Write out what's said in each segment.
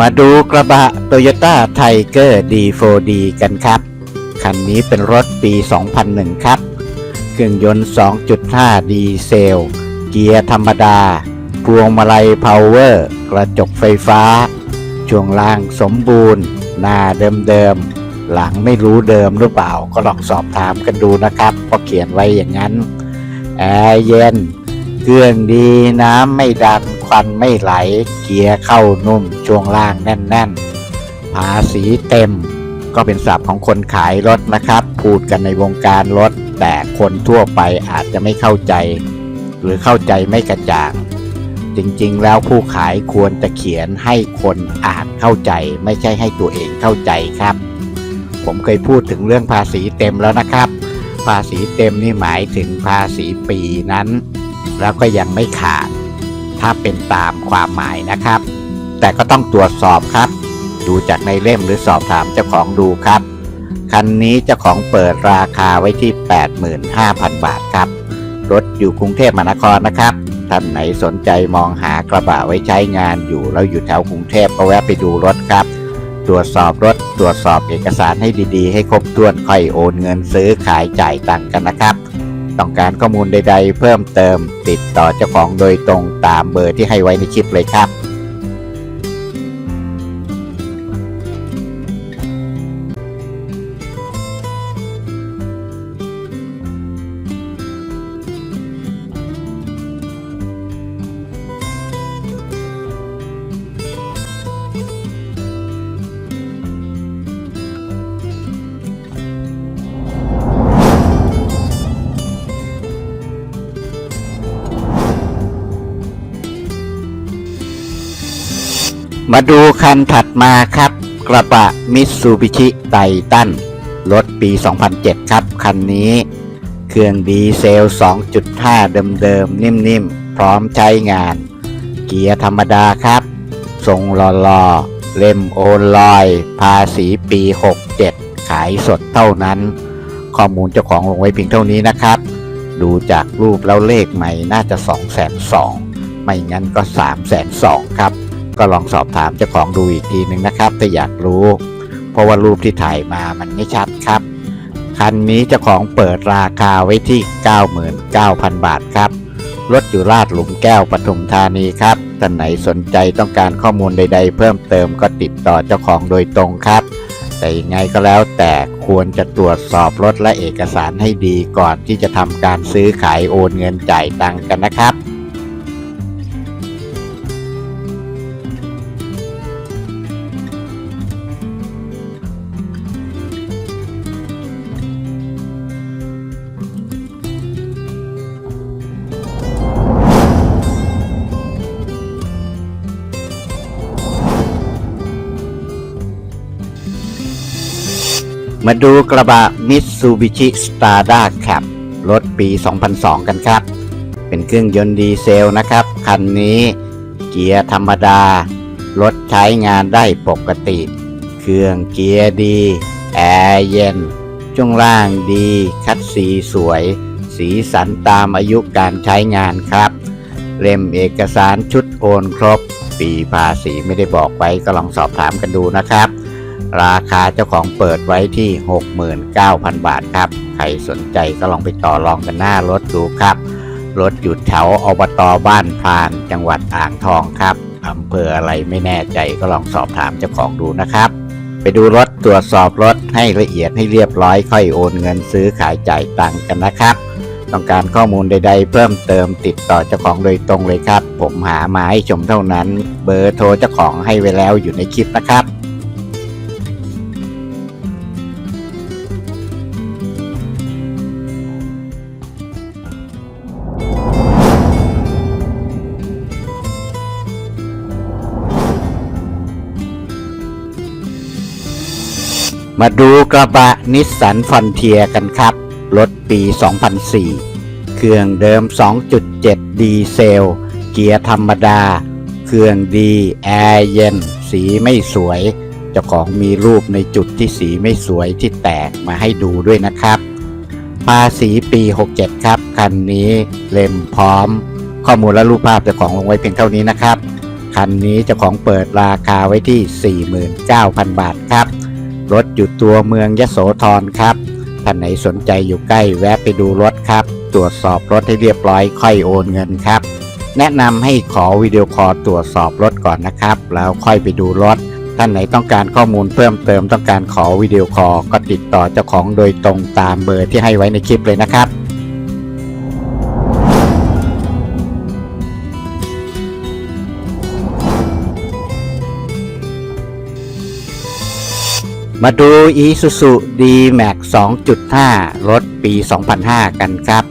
มาดูกระบะ Toyota Tiger D4D กันครับ คันนี้เป็นรถปี 2001 ครับ เครื่องยนต์ 2.5 ดีเซล เกียร์ธรรมดา พวงมาลัยพาวเวอร์ กระจกไฟฟ้า ช่วงล่างสมบูรณ์ หน้าเดิมๆ หลังไม่รู้เดิมหรือเปล่า ก็ลองสอบถามกันดูนะครับเพราะเขียนไว้อย่างนั้น แอร์เย็น เครื่องดีน้ำไม่ดัน ควันไม่ไหล เกียร์เข้านุ่มช่วงล่างแน่น ๆ ภาษีเต็ม ก็เป็นศัพท์ของคนขายรถนะครับ พูดกันในวงการรถ แต่คนทั่วไปอาจจะไม่เข้าใจ หรือเข้าใจไม่กระจ่าง จริงๆ แล้วผู้ขายควรจะเขียนให้คนอ่านเข้าใจ ไม่ใช่ให้ตัวเองเข้าใจครับ ผมเคยพูดถึงเรื่องภาษีเต็มแล้วนะครับ ภาษีเต็มนี่หมายถึงภาษีปีนั้น แล้วก็ยังไม่ขาด ถ้าเป็นตามความหมายนะครับ แต่ก็ต้องตรวจสอบครับ ดูจากในเล่มหรือสอบถามเจ้าของดูครับ คันนี้เจ้าของเปิดราคาไว้ที่ 85,000 บาทครับ รถอยู่กรุงเทพมหานครนะครับ ท่านไหนสนใจมองหากระบะไว้ใช้งานอยู่แล้วอยู่แถวกรุงเทพก็แวะไปดูรถครับ ตรวจสอบรถตรวจสอบเอกสารให้ดีๆ ให้ครบถ้วนค่อยโอนเงินซื้อขายจ่ายตังค์กันนะครับ ต้องการข้อมูลใด ๆ เพิ่มเติมติดต่อเจ้าของโดยตรงตามเบอร์ที่ให้ไว้ในคลิปเลยครับ มาดูคันถัดมาครับ กระบะมิตซูบิชิไททันรถปี 2007 ครับ คันนี้ เครื่องดีเซล 2.5 เดิมๆ นิ่มๆ พร้อมใช้งาน เกียร์ธรรมดาครับ ทรงหล่อๆ เล่มโอนลอย ภาษีปี 67 ขายสดเท่านั้น ข้อมูลเจ้าของลงไว้เพียงเท่านี้นะครับ ดูจากรูปแล้วเลขใหม่น่าจะ 2 2 0 0 0ไม่งั้นก็ 3 2 0 0 0ครับ ก็ลองสอบถามเจ้าของดูอีกทีหนึ่งนะครับถ้าอยากรู้ เพราะว่ารูปที่ถ่ายมามันไม่ชัดครับ คันนี้เจ้าของเปิดราคาไว้ที่ 99,000 บาทครับรถอยู่ลาดหลุมแก้วปทุมธานีครับท่านไหนสนใจต้องการข้อมูลใด ๆ เพิ่มเติมก็ติดต่อเจ้าของโดยตรงครับ แต่ยังไงก็แล้วแต่ควรจะตรวจสอบรถและเอกสารให้ดีก่อนที่จะทำการซื้อขายโอนเงินจ่ายตังกันนะครับ มาดูกระบะ Mitsubishi Strada Cab รถปี 2002 กันครับ เป็นเครื่องยนต์ดีเซลนะครับ คันนี้เกียร์ธรรมดา รถใช้งานได้ปกติ เครื่องเกียร์ดี แอร์เย็น ช่วงล่างดี คัดสีสวย สีสันตามอายุการใช้งานครับ เล่มเอกสารชุดโอนครบ ปีภาษีไม่ได้บอกไว้ก็ลองสอบถามกันดูนะครับ ราคาเจ้าของเปิดไว้ที่ 69,000 บาทครับ ใครสนใจก็ลองไปต่อรองกันหน้ารถดูครับ รถอยู่แถวอบตบ้านพรานจังหวัดอ่างทองครับอำเภออะไรไม่แน่ใจก็ลองสอบถามเจ้าของดูนะครับ ไปดูรถตรวจสอบรถให้ละเอียดให้เรียบร้อยค่อยโอนเงินซื้อขายจ่ายตังค์กันนะครับ ต้องการข้อมูลใด ๆ เพิ่มเติมติดต่อเจ้าของโดยตรงเลยครับ ผมหามาให้ชมเท่านั้น เบอร์โทรเจ้าของให้ไว้แล้วอยู่ในคลิปนะครับ มาดูกระบะนิสสันฟอนเทียกันครับ รถปี 2004 เครื่องเดิม 2.7 ดีเซล เกียร์ธรรมดา เครื่องดี แอร์เย็น สีไม่สวย เจ้าของมีรูปในจุดที่สีไม่สวยที่แตกมาให้ดูด้วยนะครับ ภาษีปี 67 ครับ คันนี้เล่มพร้อม ข้อมูลและรูปภาพเจ้าของลงไว้เพียงเท่านี้นะครับ คันนี้เจ้าของเปิดราคาไว้ที่ 49,000 บาทครับ รถอยู่ตัวเมืองยโสธรครับท่านไหนสนใจอยู่ใกล้แวะไปดูรถครับ ตรวจสอบรถให้เรียบร้อยค่อยโอนเงินครับ แนะนำให้ขอวิดีโอคอลตรวจสอบรถก่อนนะครับ แล้วค่อยไปดูรถ ท่านไหนต้องการข้อมูลเพิ่มเติมต้องการขอวิดีโอคอลก็ติดต่อเจ้าของโดยตรงตามเบอร์ที่ให้ไว้ในคลิปเลยนะครับ มาดู Isuzu D-Max 2.5 รถปี 2005 กันครับ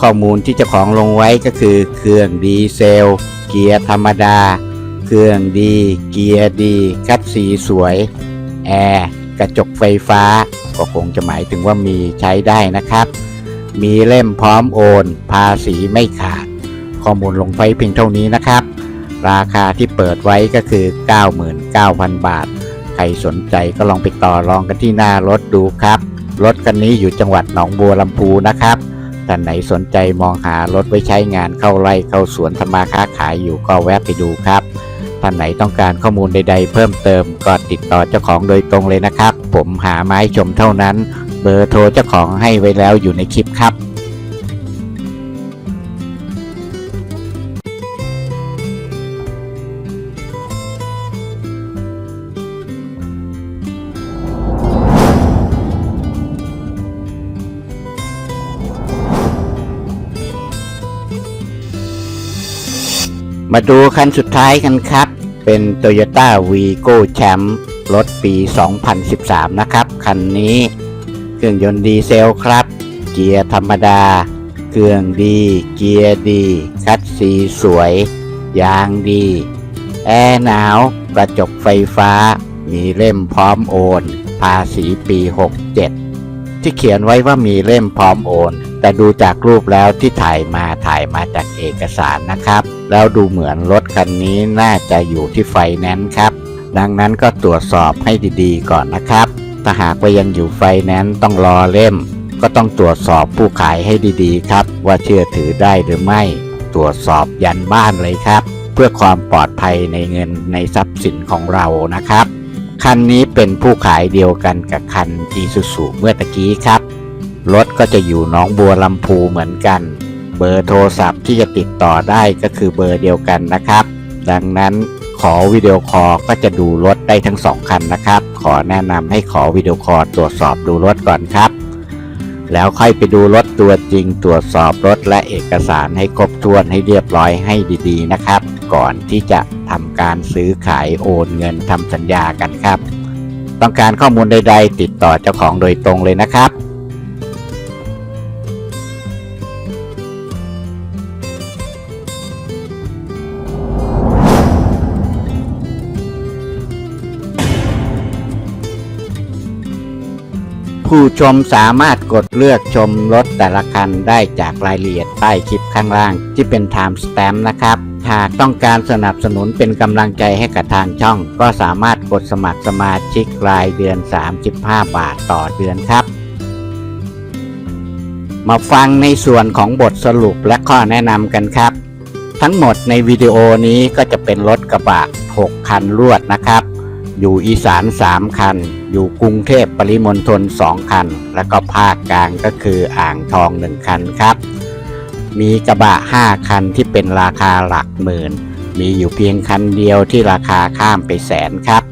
ข้อมูลที่เจ้าของลงไว้ก็คือเครื่องดีเซล เกียร์ธรรมดา เครื่องดี เกียร์ดี คัดสีสวย แอร์ กระจกไฟฟ้า ก็คงจะหมายถึงว่ามีใช้ได้นะครับ มีเล่มพร้อมโอน ภาษีไม่ขาด ข้อมูลลงไว้เพียงเท่านี้นะครับ ราคาที่เปิดไว้ก็คือ 99,000 บาท รสนใจก็ลองไปต่อรองกันที่หน้ารถดูครับ รถคันนี้อยู่จังหวัดหนองบัวลำพูนะครับท่านไหนสนใจมองหารถไว้ใช้งานเข้าไร่เข้าสวนทำมาค้าขายอยู่ก็แวะไปดูครับท่านไหนต้องการข้อมูลใด ๆ เพิ่มเติมก็ติดต่อเจ้าของโดยตรงเลยนะครับ ผมหาไม้ชมเท่านั้น เบอร์โทรเจ้าของให้ไว้แล้วอยู่ในคลิปครับ มาดูคันสุดท้ายกันครับ เป็น Toyota Vigo Champ รถปี 2013 นะครับ คันนี้เครื่องยนต์ดีเซลครับ เกียร์ธรรมดา เครื่องดี เกียร์ดี คัดสีสวย ยางดี แอร์หนาว กระจกไฟฟ้า มีเล่มพร้อมโอน ภาษีปี 67 ที่เขียนไว้ว่ามีเล่มพร้อมโอน แต่ดูจากรูปแล้วที่ถ่ายมาถ่ายมาจากเอกสารนะครับ แล้วดูเหมือนรถคันนี้น่าจะอยู่ที่ไฟแนนซ์ครับ ดังนั้นก็ตรวจสอบให้ดีๆก่อนนะครับ ถ้าหากว่ายังอยู่ไฟแนนซ์ต้องรอเล่ม ก็ต้องตรวจสอบผู้ขายให้ดีๆครับ ว่าเชื่อถือได้หรือไม่ ตรวจสอบยันบ้านเลยครับ เพื่อความปลอดภัยในเงินในทรัพย์สินของเรานะครับ คันนี้เป็นผู้ขายเดียวกันกับคันอีซูซูเมื่อตะกี้ครับ รถก็จะอยู่หน้องบัวลำพูเหมือนกัน เบอร์โทรศัพท์ที่จะติดต่อได้ก็คือเบอร์เดียวกันนะครับ ดังนั้นขอวิดีโอคอลก็จะดูรถได้ทั้งสองคันนะครับ ขอแนะนำให้ขอวิดีโอคอลตรวจสอบดูรถก่อนครับ แล้วค่อยไปดูรถตัวจริง ตรวจสอบรถและเอกสารให้ครบถ้วนให้เรียบร้อยให้ดีๆนะครับ ก่อนที่จะทำการซื้อขายโอนเงินทำสัญญากันครับ ต้องการข้อมูลใดๆ ติดต่อเจ้าของโดยตรงเลยนะครับ ผู้ชมสามารถกดเลือกชมรถแต่ละคันได้จากรายละเอียดใต้คลิปข้างล่างที่เป็น Time Stamp นะครับ หากต้องการสนับสนุนเป็นกำลังใจให้กับทางช่อง ก็สามารถกดสมัครสมาชิกรายเดือน 35 บาทต่อเดือนครับ มาฟังในส่วนของบทสรุปและข้อแนะนำกันครับ ทั้งหมดในวิดีโอนี้ก็จะเป็นรถกระบะ 6 คันรวดนะครับ อยู่อีสาน 3 คัน อยู่กรุงเทพปริมณฑล2 คัน แล้วก็ภาคกลางก็คืออ่างทอง 1 คันครับ มีกระบะ 5 คันที่เป็นราคาหลักหมื่น มีอยู่เพียงคันเดียวที่ราคาข้ามไปแสนครับ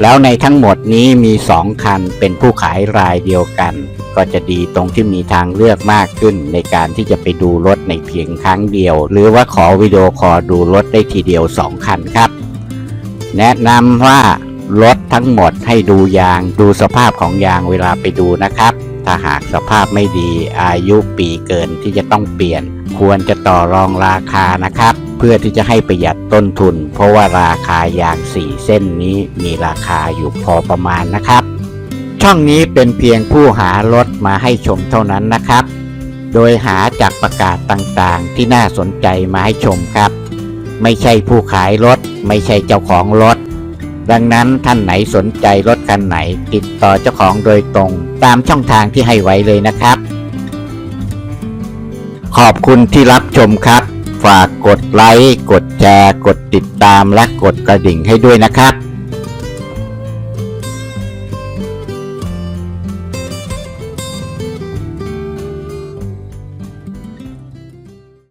แล้วในทั้งหมดนี้มี 2 คันเป็นผู้ขายรายเดียวกัน ก็จะดีตรงที่มีทางเลือกมากขึ้น ในการที่จะไปดูรถในเพียงครั้งเดียว หรือว่าขอวิดีโอคอลดูรถได้ทีเดียว 2 คันครับ แนะนำว่ารถทั้งหมดให้ดูยางดูสภาพของยางเวลาไปดูนะครับ ถ้าหากสภาพไม่ดีอายุปีเกินที่จะต้องเปลี่ยน ควรจะต่อรองราคานะครับ เพื่อที่จะให้ประหยัดต้นทุน เพราะว่าราคายางสี่เส้นนี้มีราคาอยู่พอประมาณนะครับ ช่องนี้เป็นเพียงผู้หารถมาให้ชมเท่านั้นนะครับ โดยหาจากประกาศต่างๆ ที่น่าสนใจมาให้ชมครับ ไม่ใช่ผู้ขายรถ ไม่ใช่เจ้าของรถ ดังนั้นท่านไหนสนใจรถคันไหน ติดต่อเจ้าของโดยตรง ตามช่องทางที่ให้ไว้เลยนะครับ ขอบคุณที่รับชมครับ ฝากกดไลค์ กดแชร์ กดติดตามและกดกระดิ่งให้ด้วยนะครับ